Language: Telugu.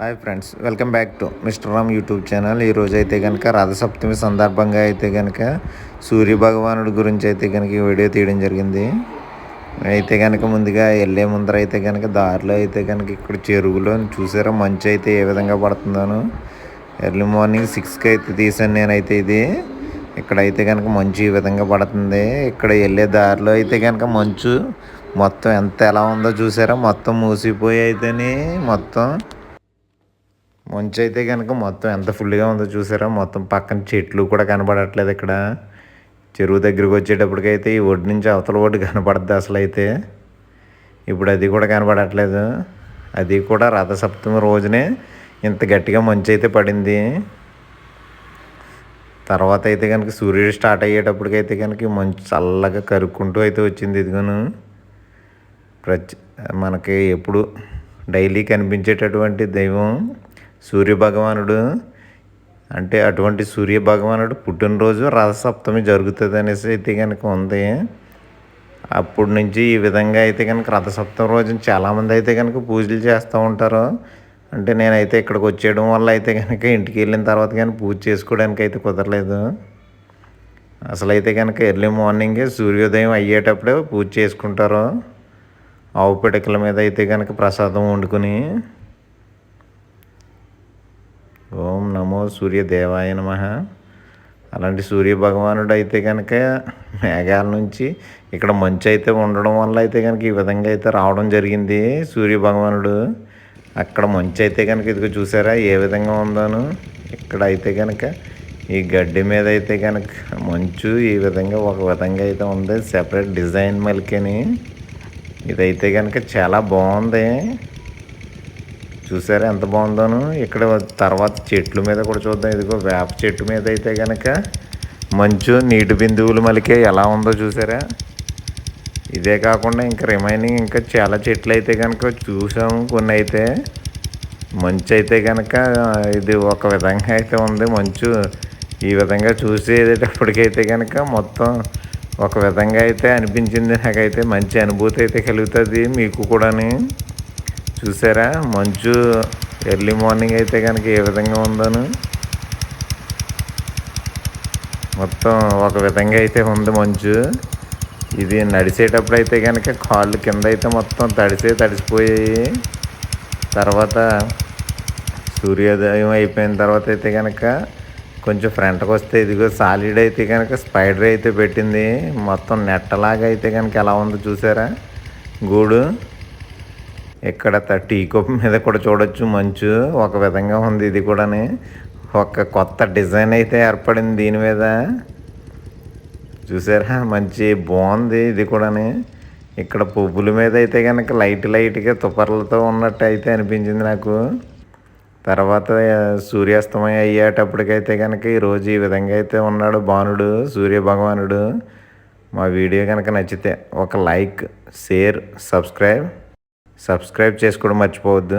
Hi friends welcome back to mister Ram YouTube channel ఈరోజు అయితే కనుక రథసప్తమి సందర్భంగా అయితే కనుక సూర్య భగవానుడి గురించి అయితే కనుక ఈ వీడియో తీయడం జరిగింది. అయితే కనుక ముందుగా వెళ్ళే ముందర అయితే కనుక దారిలో అయితే కనుక ఇక్కడ చెరువులో చూసారా మంచు అయితే ఏ విధంగా పడుతుందోను. ఎర్లీ మార్నింగ్ సిక్స్కి అయితే తీసాను నేనైతే ఇది. ఇక్కడైతే కనుక మంచు ఈ విధంగా పడుతుంది. ఇక్కడ వెళ్ళే దారిలో అయితే కనుక మంచు మొత్తం ఎంత ఎలా ఉందో చూసారా? మొత్తం మూసిపోయి అయితేనే మొత్తం మంచు అయితే కనుక మొత్తం ఎంత ఫుల్గా ఉందో చూసారా? మొత్తం పక్కన చెట్లు కూడా కనబడట్లేదు ఇక్కడ. చెరువు దగ్గరికి వచ్చేటప్పటికైతే ఈ ఒడ్డు నుంచి అవతల ఒడ్డు కనపడద్దు అసలు అయితే ఇప్పుడు అది కూడా కనబడట్లేదు. అది కూడా రథసప్తమి రోజునే ఇంత గట్టిగా మంచు అయితే పడింది. తర్వాత అయితే కనుక సూర్యుడు స్టార్ట్ అయ్యేటప్పటికైతే కనుక మంచు చల్లగా కరుక్కుంటూ అయితే వచ్చింది ఇదిగోను. ప్రతి మనకి ఎప్పుడు డైలీ కనిపించేటటువంటి దైవం సూర్య భగవానుడు అంటే అటువంటి సూర్య భగవానుడు పుట్టినరోజు రథసప్తమి జరుగుతుంది అనేసి అయితే కనుక ఉంది. అప్పటి నుంచి ఈ విధంగా అయితే కనుక రథసప్తమి రోజు చాలామంది అయితే కనుక పూజలు చేస్తూ ఉంటారు. అంటే నేనైతే ఇక్కడికి వచ్చేయడం వల్ల అయితే కనుక ఇంటికి వెళ్ళిన తర్వాత కానీ పూజ చేసుకోవడానికి అయితే కుదరలేదు. అసలు అయితే కనుక ఎర్లీ మార్నింగే సూర్యోదయం అయ్యేటప్పుడే పూజ చేసుకుంటారు. ఆవు పిడకల మీద అయితే కనుక ప్రసాదం వండుకుని ఓం నమో సూర్యదేవాయ నమ. అలాంటి సూర్య భగవానుడు అయితే కనుక మేఘాల నుంచి ఇక్కడ మంచు అయితే ఉండడం వల్ల అయితే కనుక ఈ విధంగా అయితే రావడం జరిగింది సూర్య భగవానుడు అక్కడ మంచు అయితే కనుక ఇదిగో చూసారా ఏ విధంగా ఉందోను. ఇక్కడ అయితే కనుక ఈ గడ్డి మీద అయితే కనుక మంచు ఈ విధంగా ఒక విధంగా అయితే ఉంది. సెపరేట్ డిజైన్ మలికని. ఇదైతే కనుక చాలా బాగుంది. చూసారా ఎంత బాగుందోను? ఇక్కడ తర్వాత చెట్ల మీద కూడా చూద్దాం. ఇదిగో వేప చెట్టు మీద అయితే కనుక మంచు నీటి బిందువులు మలికే ఎలా ఉందో చూసారా? ఇదే కాకుండా ఇంకా రిమైనింగ్ ఇంకా చాలా చెట్లు అయితే కనుక చూసాము కొన్ని అయితే మంచు అయితే కనుక ఇది ఒక విధంగా అయితే ఉంది. మంచు ఈ విధంగా చూసేటప్పటికైతే కనుక మొత్తం ఒక విధంగా అయితే అనిపించింది. నాకైతే మంచి అనుభూతి అయితే కలుగుతుంది. మీకు కూడాని. చూసారా? మంచు ఎర్లీ మార్నింగ్ అయితే కనుక ఏ విధంగా ఉందోను. మొత్తం ఒక విధంగా అయితే ఉంది మంచు ఇది నడిచేటప్పుడు అయితే కనుక కాళ్ళు కింద అయితే మొత్తం తడిసే తడిసిపోయాయి. తర్వాత సూర్యోదయం అయిపోయిన తర్వాత అయితే కనుక కొంచెం ఫ్రంట్కి వస్తే ఇదిగో సాలిడ్ అయితే కనుక స్పైడర్ అయితే పెట్టింది. మొత్తం నెట్టలాగా అయితే కనుక ఎలా ఉందో చూసారా? గూడు ఇక్కడ టీ కప్ మీద కూడా చూడొచ్చు మంచు. ఒక విధంగా ఉంది ఇది కూడాని. ఒక కొత్త డిజైన్ అయితే ఏర్పడింది దీని మీద. చూసారా? మంచి బాగుంది ఇది కూడాని. ఇక్కడ పువ్వుల మీద అయితే కనుక లైట్ లైట్గా తుపర్లతో ఉన్నట్టు అయితే అనిపించింది నాకు. తర్వాత సూర్యాస్తమయం అయ్యేటప్పటికైతే కనుక ఈరోజు ఈ విధంగా అయితే ఉన్నాడు భానుడు సూర్య భగవానుడు. మా వీడియో కనుక నచ్చితే ఒక లైక్ షేర్ సబ్స్క్రైబ్. సబ్స్క్రైబ్ చేసుకోవడం మర్చిపోవద్దు.